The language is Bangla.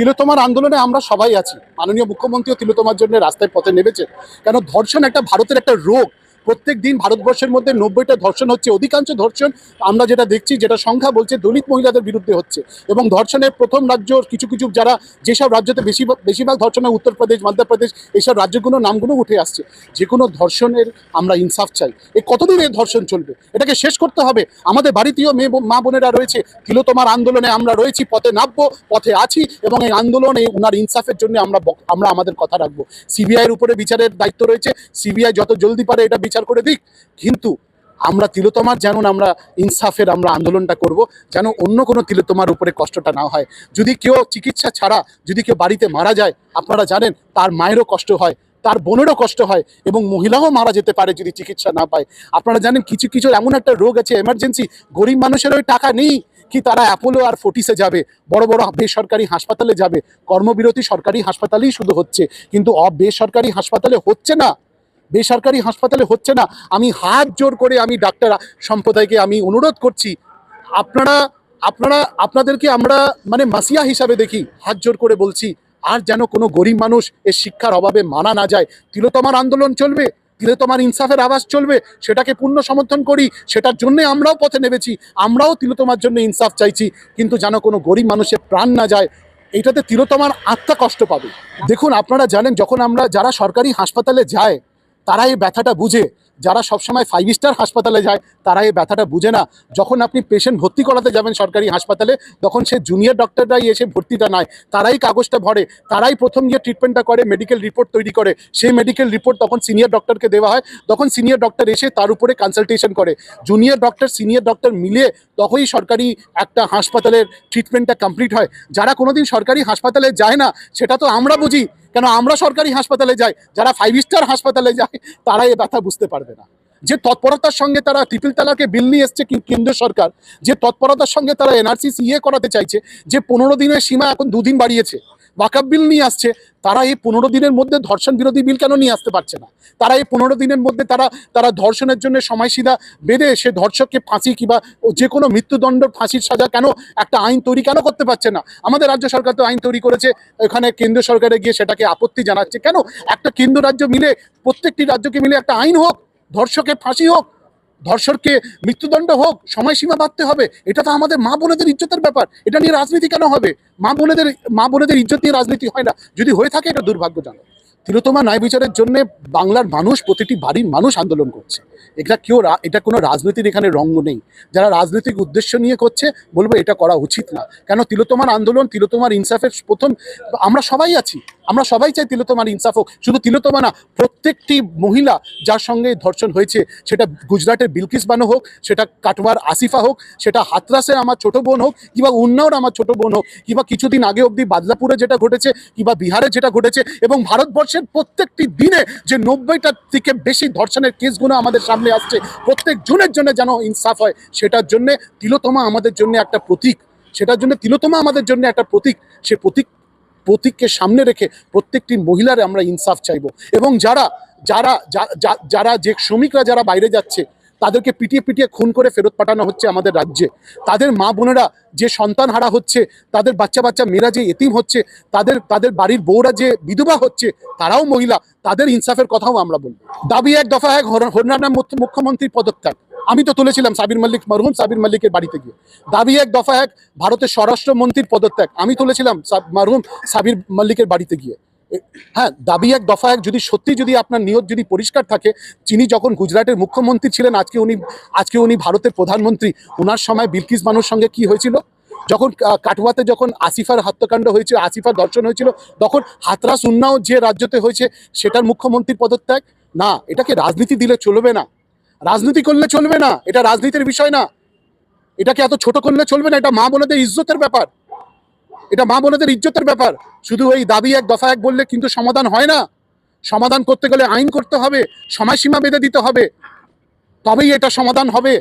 তিলোতমার আন্দোলনে আমরা সবাই আছি। মাননীয় মুখ্যমন্ত্রীও তিলোতমার জন্য রাস্তায় পথে নেমেছে কেন ধর্ষণ একটা ভারতের একটা রোগ প্রত্যেক দিন ভারতবর্ষের মধ্যে নব্বইটা ধর্ষণ হচ্ছে, অধিকাংশ ধর্ষণ আমরা যেটা দেখছি, যেটা সংখ্যা বলছে দলিত মহিলাদের বিরুদ্ধে হচ্ছে। এবং ধর্ষণের প্রথম রাজ্য কিছু কিছু যারা যেসব রাজ্যতে বেশি, বেশিরভাগ ধর্ষণ হয়, উত্তরপ্রদেশ, মধ্যপ্রদেশ এইসব রাজ্যগুলোর নামগুলো উঠে আসছে। যে কোনো ধর্ষণের আমরা ইনসাফ চাই। এ কতদিন এই ধর্ষণ চলবে? এটাকে শেষ করতে হবে। আমাদের বাড়িতেও মেয়ে মা বোনেরা রয়েছে। তিলোতমার আন্দোলনে আমরা রয়েছি, পথে নামবো, পথে আছি এবং এই আন্দোলনে ওনার ইনসাফের জন্য আমরা আমরা আমাদের কথা রাখব। সিবিআইয়ের উপরে বিচারের দায়িত্ব রয়েছে। সিবিআই যত জলদি পারে এটা বিচার করে দিক। কিন্তু আমরা তিলোতমার যেমন আমরা ইনসাফের আমরা আন্দোলনটা করব, যেন অন্য কোনো তিলোতমার উপরে কষ্টটা না হয়। যদি কেউ চিকিৎসা ছাড়া, যদি কেউ বাড়িতে মারা যায়, আপনারা জানেন, তার মায়েরও কষ্ট হয়, তার বোনেরও কষ্ট হয় এবং মহিলাও মারা যেতে পারে যদি চিকিৎসা না পায়। আপনারা জানেন, কিছু কিছু এমন একটা রোগ আছে এমার্জেন্সি গরিব মানুষের ওই টাকা নেই কি তারা অ্যাপোলো আর ফোর্টিসে যাবে, বড় বড় বেসরকারি হাসপাতালে যাবে। কর্মবিরতি সরকারি হাসপাতালেই শুধু হচ্ছে। কিন্তু অ, বেসরকারি হাসপাতালে হচ্ছে না। বেসরকারি হাসপাতালে হচ্ছে না। আমি হাত জোর করে আমি ডাক্তার সম্প্রদায়কে আমি অনুরোধ করছি, আপনারা আপনারা, আপনাদেরকে আমরা মানে মাসিয়া হিসাবে দেখি, হাত জোর করে বলছি, আর যেন কোনো গরিব মানুষ এর শিক্ষার অভাবে মানা না যায়। তিলোতমার আন্দোলন চলবে তিলোতমার ইনসাফের আওয়াজ চলবে, সেটাকে পূর্ণ সমর্থন করি, সেটার জন্যে আমরাও পথে নেমেছি, আমরাও তিলোতমার জন্য ইনসাফ চাইছি, কিন্তু যেন কোনো গরিব মানুষের প্রাণ না যায়, এটাতে তিলোতমার আত্মা কষ্ট পাবে। দেখুন, আপনারা জানেন, যখন আমরা যারা সরকারি হাসপাতালে যায় তারা এই ব্যথাটা বুঝে। যারা সবসময় ফাইভ স্টার হাসপাতালে যায়, তারা এই ব্যথাটা বুঝে না। যখন আপনি পেশেন্ট ভর্তি করাতে যাবেন সরকারি হাসপাতালে, তখন সে জুনিয়র ডক্টররাই এসে ভর্তিটা নেয়। তারাই কাগজটা ভরে, তারাই প্রথম গিয়ে ট্রিটমেন্টটা করে মেডিকেল রিপোর্ট তৈরি করে, সেই মেডিকেল রিপোর্ট তখন সিনিয়র ডক্টরকে দেওয়া হয়। তখন সিনিয়র ডক্টর এসে তার উপরে কনসালটেশন করে। জুনিয়র ডক্টর সিনিয়র ডক্টর মিলে তখনই সরকারি একটা হাসপাতালের ট্রিটমেন্টটা কমপ্লিট হয়। যারা কোনোদিন সরকারি হাসপাতালে যায় না, সেটা তো আমরা বুঝি। কেন আমরা সরকারি হাসপাতালে যাই, যারা ফাইভ স্টার হাসপাতালে যায়, তারা এ ব্যথা বুঝতে পারবে না। যে তৎপরতার সঙ্গে তারা ট্রিপল তালাকে বিল নিয়ে এসছে কেন্দ্র সরকার, যে তৎপরতার সঙ্গে তারা এনআরসি সিএ করাতে চাইছে, যে পনেরো দিনের সীমা এখন দুদিন বাড়িয়েছে ওয়াকাপ বিল নিয়ে আসছে, তারা এই পনেরো দিনের মধ্যে ধর্ষণ বিরোধী বিল কেন নিয়ে আসতে পারছে না? তারা এই পনেরো দিনের মধ্যে তারা তারা ধর্ষণের জন্য সময়সীমা বেঁধে সে ধর্ষককে ফাঁসি কিংবা যে কোনো মৃত্যুদণ্ড ফাঁসির সাজা কেন একটা আইন তৈরি কেন করতে পারছে না? আমাদের রাজ্য সরকার তো আইন তৈরি করেছে, এখানে কেন্দ্র সরকারে গিয়ে সেটাকে আপত্তি জানাচ্ছে। কেন? একটা কেন্দ্র রাজ্য মিলে, প্রত্যেকটি রাজ্যকে মিলে একটা আইন হোক, ধর্ষকের ফাঁসি হোক ধর্ষককে মৃত্যুদণ্ড হোক, সময়সীমা বাড়তে হবে, এটা তো আমাদের মা বোনেদের ইজ্জতের ব্যাপার। এটা নিয়ে রাজনীতি কেন হবে? মা বোনেদের মা বোনেদের ইজ্জত নিয়ে রাজনীতি হয় না। যদি হয়ে থাকে, এটা দুর্ভাগ্যজনক। তিলোতমা ন্যায় বিচারের জন্য বাংলার মানুষ, প্রতিটি বাড়ির মানুষ আন্দোলন করছে। এটা কেউ এটা কোনো রাজনীতির এখানে রঙ্গ নেই। যারা রাজনৈতিক উদ্দেশ্য নিয়ে করছে, বলব এটা করা উচিত না। কেন তিলোতমার আন্দোলন তিলোতমার ইনসাফের প্রথম, আমরা সবাই আছি। আমরা সবাই চাই তিলোতমার ইনসাফ হোক। শুধু তিলোতমা না, প্রত্যেকটি মহিলা যার সঙ্গে ধর্ষণ হয়েছে, সেটা গুজরাটের বিলকিস বানো হোক, সেটা কাটওয়ার আসিফা হোক, সেটা হাতরাসে আমার ছোট বোন হোক, কিংবা উন্নাওর আমার ছোট বোন হোক, কিংবা কিছুদিন আগে অবধি বাদলাপুরে যেটা ঘটেছে, কিংবা বিহারে যেটা ঘটেছে, এবং ভারতবর্ষের প্রত্যেকটি দিনে যে নব্বইটার থেকে বেশি ধর্ষণের কেসগুলো আমাদের সামনে আসছে, প্রত্যেক জনের জন্য যেন ইনসাফ হয়, সেটার জন্যে তিলোতমা আমাদের জন্য একটা প্রতীক। সেটার জন্য তিলোতমা আমাদের জন্য একটা প্রতীক। সে প্রতীক প্রতীককে সামনে রেখে প্রত্যেকটি মহিলার আমরা ইনসাফ চাইব। এবং যারা যারা যারা যে শ্রমিকরা যারা বাইরে যাচ্ছে, তাদেরকে পিটিয়ে পিটিয়ে খুন করে ফেরত পাঠানো হচ্ছে আমাদের রাজ্যে। তাদের মা বোনেরা যে সন্তান হারা হচ্ছে, তাদের বাচ্চা বাচ্চা মেয়েরা যে এতিম হচ্ছে, তাদের তাদের বাড়ির বউরা যে বিধবা হচ্ছে, তারাও মহিলা, তাদের ইনসাফের কথাও আমরা বলব। দাবি এক দফা এক হর- হরিয়ানা মুখ্য- মুখ্যমন্ত্রীর পদত্যাগ। আমি তো তুলেছিলাম সাবির মল্লিক মরহুম, সাবির মল্লিকের বাড়িতে গিয়ে। দাবি এক, দফা এক, ভারতের স্বরাষ্ট্রমন্ত্রীর পদত্যাগ। আমি তুলেছিলাম মরহুম সাবির মল্লিকের বাড়িতে গিয়ে। হ্যাঁ দাবি এক, দফা এক, যদি সত্যি যদি আপনার নিয়ত যদি পরিষ্কার থাকে, তিনি যখন গুজরাটের মুখ্যমন্ত্রী ছিলেন, আজকে উনি আজকে উনি ভারতের প্রধানমন্ত্রী ওনার সময় বিলকিস মানুষ সঙ্গে কি হয়েছিল? যখন কাটুয়াতে যখন আসিফার হত্যাকাণ্ড হয়েছিল, আসিফার দর্শন হয়েছিল, তখন হাতরাস উন্নাও যে রাজ্যতে হয়েছে, সেটার মুখ্যমন্ত্রীর পদত্যাগ? না, এটাকে রাজনীতি দিলে চলবে না। রাজনীতি করলে চলবে না, এটা রাজনীতির বিষয় না। এটাকে এত ছোট করলে চলবে না, এটা মা বোনেদের ইজ্জতের ব্যাপার। এটা মা বোনেদের ইজ্জতের ব্যাপার। শুধু এই দাবি এক, দফা এক বললে কিন্তু সমাধান হয় না। সমাধান করতে গেলে আইন করতে হবে, সময়সীমা বেঁধে দিতে হবে। তবেই এটা সমাধান হবে।